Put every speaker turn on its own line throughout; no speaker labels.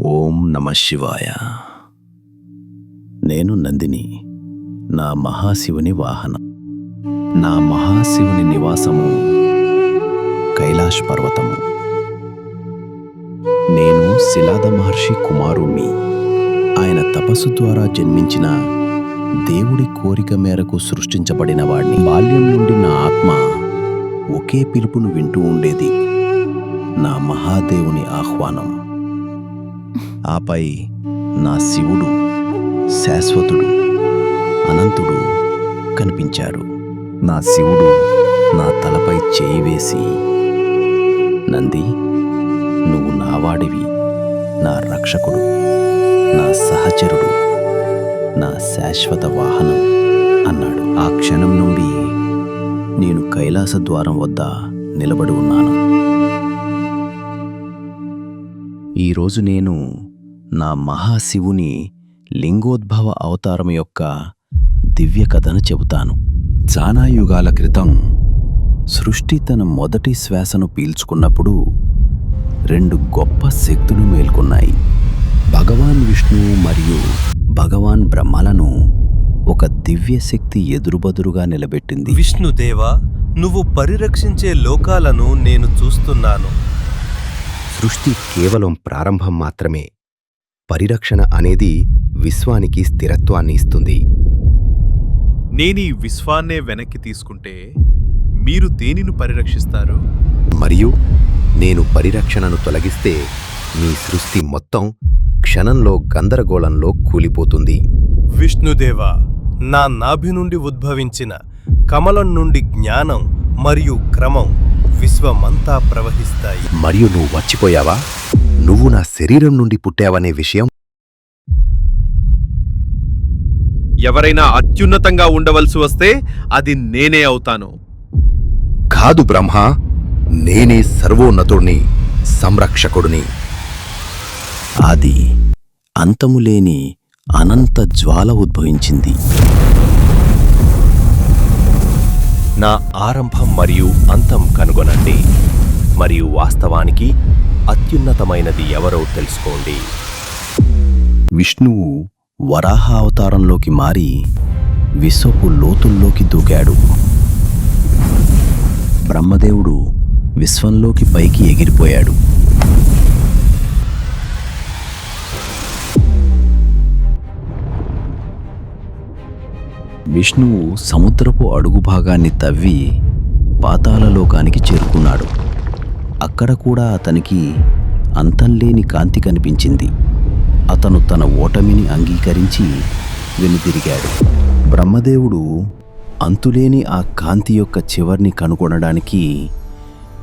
ఓం నమ శివాయ. నేను నందిని నా మహాశివుని వాహనం. నా మహాశివుని నివాసము కైలాష్ పర్వతము. నేను శిలాద మహర్షి కుమారుణ్ణి. ఆయన తపస్సు ద్వారా జన్మించిన దేవుడి కోరిక మేరకు సృష్టించబడిన వాడిని బాల్యం నుండి నా ఆత్మ ఒకే పిలుపును వింటూ ఉండేది. నా మహాదేవుని ఆహ్వానం. ఆపై నా శివుడు శాశ్వతుడు అనంతుడు కనిపించారు. నా శివుడు నా తలపై చేయి వేసి నంది నువ్వు నావాడివి నా రక్షకుడు నా సహచరుడు నా శాశ్వత వాహనం అన్నాడు. ఆ క్షణం నుండి నేను కైలాస ద్వారం వద్ద నిలబడి ఉన్నాను. ఈరోజు నేను నా మహాశివుని లింగోద్భవ అవతారం యొక్క దివ్య కథను చెబుతాను. చాలా యుగాల క్రితం సృష్టి తన మొదటి శ్వాసను పీల్చుకున్నప్పుడు రెండు గొప్ప శక్తులు మేల్కొన్నాయి. భగవాన్ విష్ణువు మరియు భగవాన్ బ్రహ్మలను ఒక దివ్య శక్తి ఎదురుబదురుగా నిలబెట్టింది.
విష్ణుదేవా నువ్వు పరిరక్షించే లోకాలను నేను చూస్తున్నాను.
సృష్టి కేవలం ప్రారంభం మాత్రమే. పరిరక్షణ అనేది విశ్వానికి స్థిరత్వాన్ని ఇస్తుంది.
నేనీ విశ్వాన్నే వెనక్కి తీసుకుంటే మీరు దేనిని పరిరక్షిస్తారు?
మరియు నేను పరిరక్షణను తొలగిస్తే మీ సృష్టి మొత్తం క్షణంలో గందరగోళంలో కూలిపోతుంది.
విష్ణుదేవా నా నాభి నుండి ఉద్భవించిన కమలం నుండి జ్ఞానం మరియు క్రమం విశ్వమంతా ప్రవహిస్తాయి.
మరియు నువ్వు వచ్చిపోయావా నువ్వు నా శరీరం నుండి పుట్టావనే విషయం?
ఎవరైనా అత్యున్నతంగా ఉండవలసి వస్తే అది నేనే అవుతాను.
కాదు బ్రహ్మ నేనే సర్వోన్నతుడిని సంరక్షకుడిని.
ఆది అంతములేని అనంత జ్వాల ఉద్భవించింది.
నా ఆరంభం మరియు అంతం కనుగొనండి. మరియు వాస్తవానికి అత్యున్నతమైనది ఎవరో తెలుసుకోండి.
విష్ణువు వరాహ అవతారంలోకి మారి విశ్వపు లోతుల్లోకి దూకాడు. బ్రహ్మదేవుడు విశ్వంలోకి పైకి ఎగిరిపోయాడు. విష్ణువు సముద్రపు అడుగు భాగాన్ని తవ్వి పాతాళలోకానికి చేరుకున్నాడు. అక్కడ కూడా అతనికి అంతంలేని కాంతి కనిపించింది. అతను తన ఓటమిని అంగీకరించి వెనుతిరిగాడు బ్రహ్మదేవుడు అంతులేని ఆ కాంతి యొక్క చివర్ని కనుగొనడానికి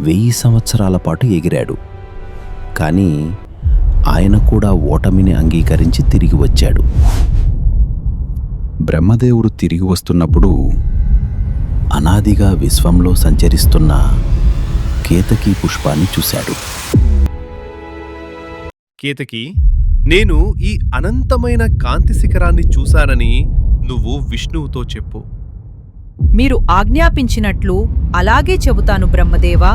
వెయ్యి సంవత్సరాల పాటు ఎగిరాడు. కానీ ఆయన కూడా ఓటమిని అంగీకరించి తిరిగి వచ్చాడు. బ్రహ్మదేవుడు తిరిగి వస్తున్నప్పుడు అనాదిగా విశ్వంలో సంచరిస్తున్న కేతకీ పుష్పాన్ని చూశాడు.
కేతకి నేను ఈ అనంతమైన కాంతి శిఖరాన్ని చూశానని నువ్వు విష్ణువుతో చెప్పు.
మీరు ఆజ్ఞాపించినట్లు అలాగే చెబుతాను బ్రహ్మదేవా.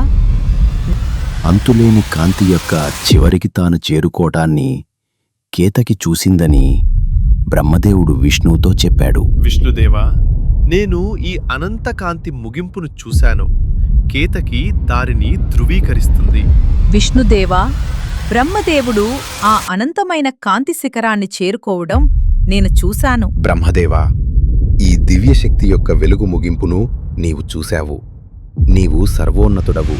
అంతులేని కాంతి యొక్క చివరికి తాను చేరుకోవటాన్ని కేతకి చూసిందని బ్రహ్మదేవుడు విష్ణువుతో చెప్పాడు.
విష్ణుదేవా నేను ఈ అనంత కాంతి ముగింపును చూశాను. కేతకి దారిని ధృవీకరిస్తుంది.
విష్ణుదేవా బ్రహ్మదేవుడు ఆ అనంతమైన కాంతి శిఖరాన్ని చేరుకోవడం నేను చూశాను.
బ్రహ్మదేవా ఈ దివ్యశక్తి యొక్క వెలుగు ముగింపును నీవు చూశావు. నీవు సర్వోన్నతుడవు.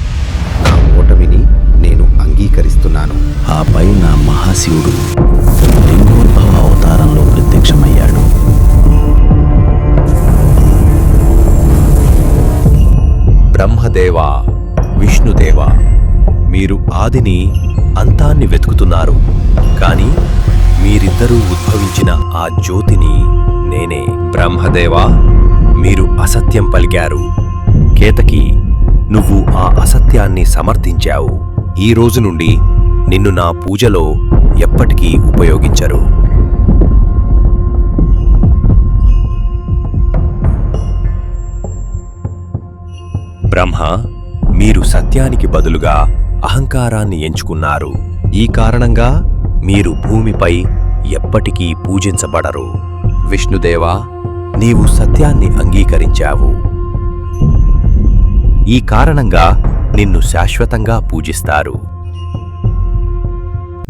నా ఓటమిని నేను అంగీకరిస్తున్నాను.
ఆపై నా మహాశివుడు లింగోద్భవ అవతారంలో ప్రత్యక్షమయ్యాడు
బ్రహ్మదేవా విష్ణుదేవా మీరు ఆదిని అంతాన్ని వెతుకుతున్నారు. కానీ మీరిద్దరూ ఉద్భవించిన ఆ జ్యోతిని నేనే. బ్రహ్మదేవా మీరు అసత్యం పలికారు. కేతకి నువ్వు ఆ అసత్యాన్ని సమర్థించావు. ఈ రోజు నుండి నిన్ను నా పూజలో ఎప్పటికీ ఉపయోగించరు. బ్రహ్మ మీరు సత్యానికి బదులుగా అహంకారాన్ని ఎంచుకున్నారు. ఈ కారణంగా మీరు భూమిపై ఎప్పటికీ పూజించబడరు. విష్ణుదేవా నీవు సత్యాన్ని అంగీకరించావు. ఈ కారణంగా నిన్ను శాశ్వతంగా పూజిస్తారు.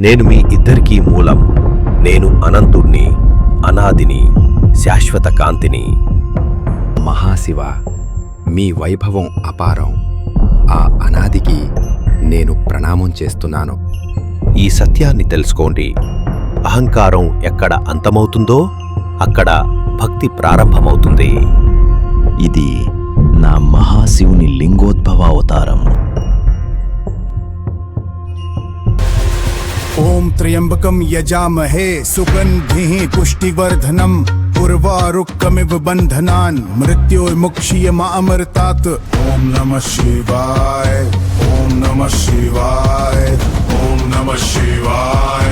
నేను మీ ఇద్దరికీ మూలం. నేను అనంతుణ్ణి అనాదిని శాశ్వత కాంతిని.
మహాశివ మీ వైభవం అపారం. ఆ అనాదికి నేను ప్రణామం చేస్తున్నాను.
ఈ సత్యాన్ని తెలుసుకోండి. అహంకారం ఎక్కడ అంతమవుతుందో అక్కడ భక్తి ప్రారంభమవుతుంది.
ఇది నా మహాశివుని లింగోద్భవ అవతారం.
ఓం త్రయంబకం యజామహే సుగంధి పుష్టివర్ధనం. उर्वारुकमिव बन्धनान् मृत्योर्मुक्षीयमामृतात्। ॐ नमः शिवाय ॐ नमः शिवाय ॐ नमः शिवाय।